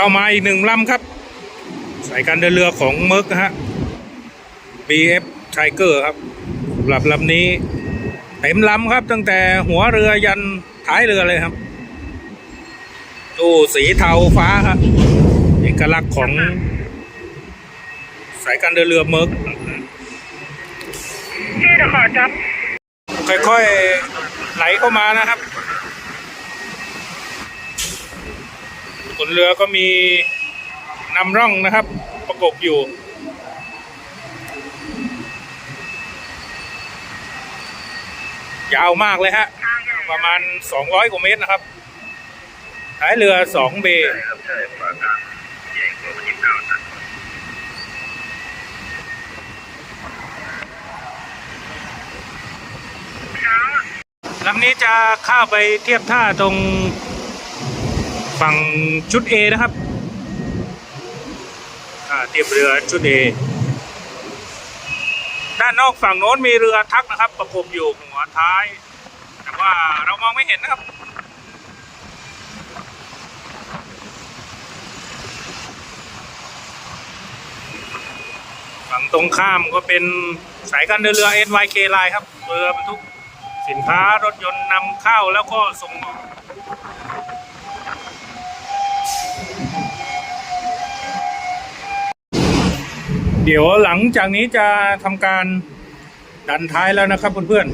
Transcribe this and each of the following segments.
เข้ามาอีกหนึ่งลำครับ สายการเดินเรือของเมิร์กนะฮะ BF Tiger ครับสำหรับลำนี้เต็มลำครับ ตั้งแต่หัวเรือยันท้ายเรือเลยครับตู้สีเทาฟ้าครับเอกลักษณ์ของสายการเดินเรือเมิร์กค่อยๆไหลเข้ามานะครับ บนเรือก็มีนำร่องนะครับ ประกบอยู่ ยาวมากเลยฮะ ประมาณ 200กว่าเมตรนะครับท้ายเรือ 2 เบลำนี้จะเข้าไปเทียบท่าตรง ฝั่งชุด A นะครับเทียบเรือชุด A ด้านนอกฝั่งโน้นมีเรือทักนะครับ ประกบอยู่หัวท้าย แต่ว่าเรามองไม่เห็นนะครับฝั่งตรงข้ามก็เป็นสายการเดินเรือ NYK Line ครับ เรือบรรทุกสินค้ารถยนต์นำเข้าแล้วก็ส่งออก เดี๋ยวหลังจากนี้จะทำการดันท้ายแล้วนะครับเพื่อน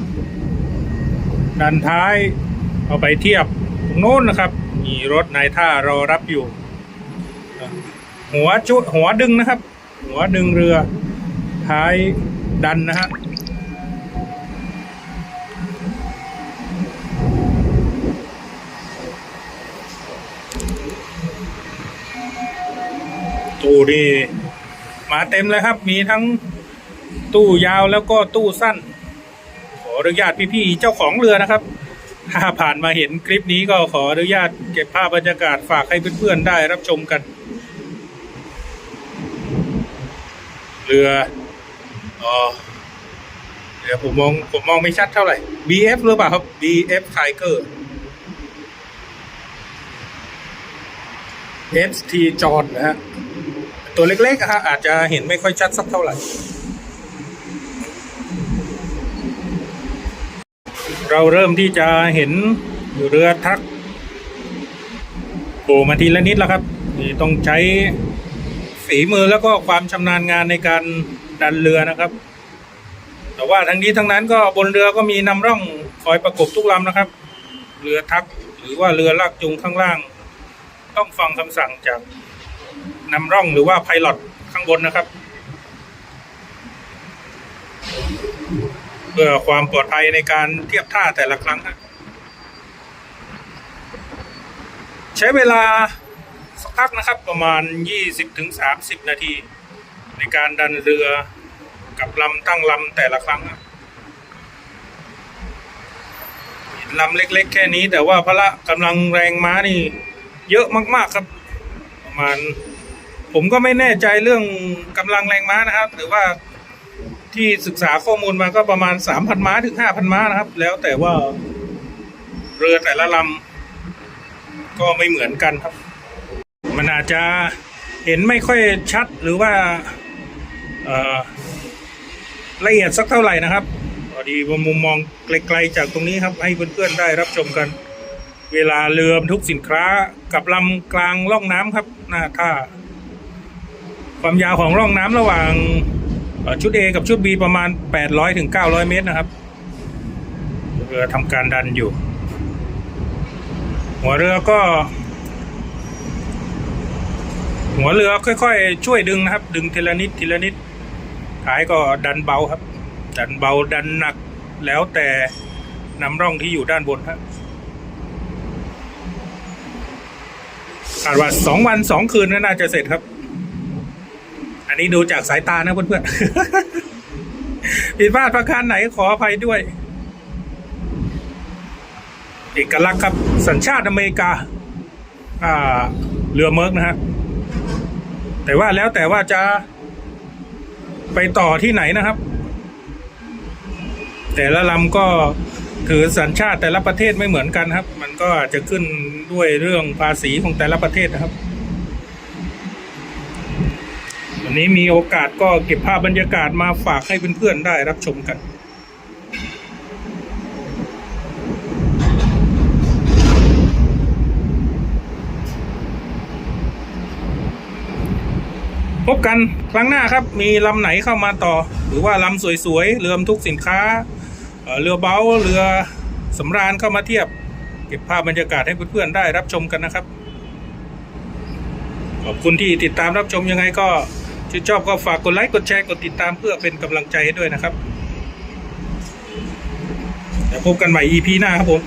ๆ ดันท้ายเอาไปเทียบตรงโน้นนะครับ มีรถนายท่ารอรับอยู่ หัวจุหัวดึงนะครับ หัวดึงเรือ ท้ายดันนะฮะตู้นี่ มาเต็มเลยครับ มีทั้งตู้ยาวแล้วก็ตู้สั้น ขออนุญาตพี่ๆเจ้าของเรือนะครับ ถ้าผ่านมาเห็นคลิปนี้ก็ขออนุญาตเก็บภาพบรรยากาศฝากให้เพื่อนๆได้รับชมกัน เรืออ๋อเดี๋ยวผมมองผมมองไม่ชัดเท่าไหร่ BF หรือเปล่าครับ BF Tiger ST จอ n นะฮะ ตัวเล็กๆอะฮะอาจจะเห็นไม่ค่อยชัดสักเท่าไหร่ เราเริ่มที่จะเห็นเรือทักโผล่มาทีละนิดแล้วครับนี่ต้องใช้ฝีมือแล้วก็ความชำนาญงานในการดันเรือนะครับ แต่ว่าทั้งนี้ทั้งนั้นก็บนเรือก็มีนำร่องคอยประกบทุกลำนะครับ เรือทักหรือว่าเรือลากจูงข้างล่าง ต้องฟังคำสั่งจาก นำร่องหรือว่าไพลอตข้างบนนะครับ เพื่อความปลอดภัยในการเทียบท่าแต่ละครั้งใช้เวลาสักพักนะครับประมาณ 20-30 นาที ในการดันเรือกับลำตั้งลำแต่ละครั้งครับลำเล็กๆ แค่นี้แต่ว่าพละกำลังแรงม้านี่ เยอะมาก ๆ ครับ ประมาณ ผมก็ไม่แน่ใจเรื่องกำลังแรงม้านะครับ หรือว่าที่ศึกษาข้อมูลมาก็ประมาณ3,000ม้าถึง5,000ม้านะครับ แล้วแต่ว่าเรือแต่ละลำก็ไม่เหมือนกันครับ มันอาจจะเห็นไม่ค่อยชัดหรือว่าละเอียดสักเท่าไหร่นะครับพอดีมุมมองไกลๆจากตรงนี้ครับ ให้เพื่อนๆได้รับชมกัน เวลาเรือบรรทุกสินค้ากับลำกลางร่องน้ำครับหน้าท่า ความยาวของร่องน้ำระหว่างชุด A กับชุด B ประมาณ 800ถึง900 เมตรนะครับเรือทำการดันอยู่ หัวเรือก็ หัวเรือค่อยๆ ช่วยดึงนะครับ ดึงทีละนิดทีละนิดท้ายก็ดันเบาครับ ดันเบาดันหนักแล้วแต่นำร่องที่อยู่ด้านบนครับคาดว่าสองวันสองคืนก็น่าจะเสร็จครับ นนี้ดูจากสายตานะเพื่อนๆผิดพลาดประการไหนขออภัยด้วย เอกลักษณ์ครับ สัญชาติอเมริกา อ่าเรือเมิร์กนะฮะแต่ว่าแล้วแต่ว่าจะไปต่อที่ไหนนะครับ แต่ละลำก็ถือสัญชาติแต่ละประเทศไม่เหมือนกันครับ มันก็จจะขึ้นด้วยเรื่องภาษีของแต่ละประเทศนะครับ วั นี้มีโอกาสก็เก็บภาพบรรยากาศมาฝากให้เพื่อนๆได้รับชมกันพบกันครั้งหน้าครับมีลำไหนเข้ามาต่อ หรือว่าลำสวยๆเรือบทุกสินค้าเอ่อเรือเบาเรือสำราญเข้ามาเทียบ เก็บภาพบรรยากาศให้เพื่อนๆได้รับชมกันนะครับ ขอบคุณที่ติดตามรับชมยังไงก็ ชื่นชอบก็ฝากกดไลค์กดแชร์กดติดตามเพื่อเป็นกำลังใจให้ด้วยนะครับ แล้วพบกันใหม่ EP หน้าครับผม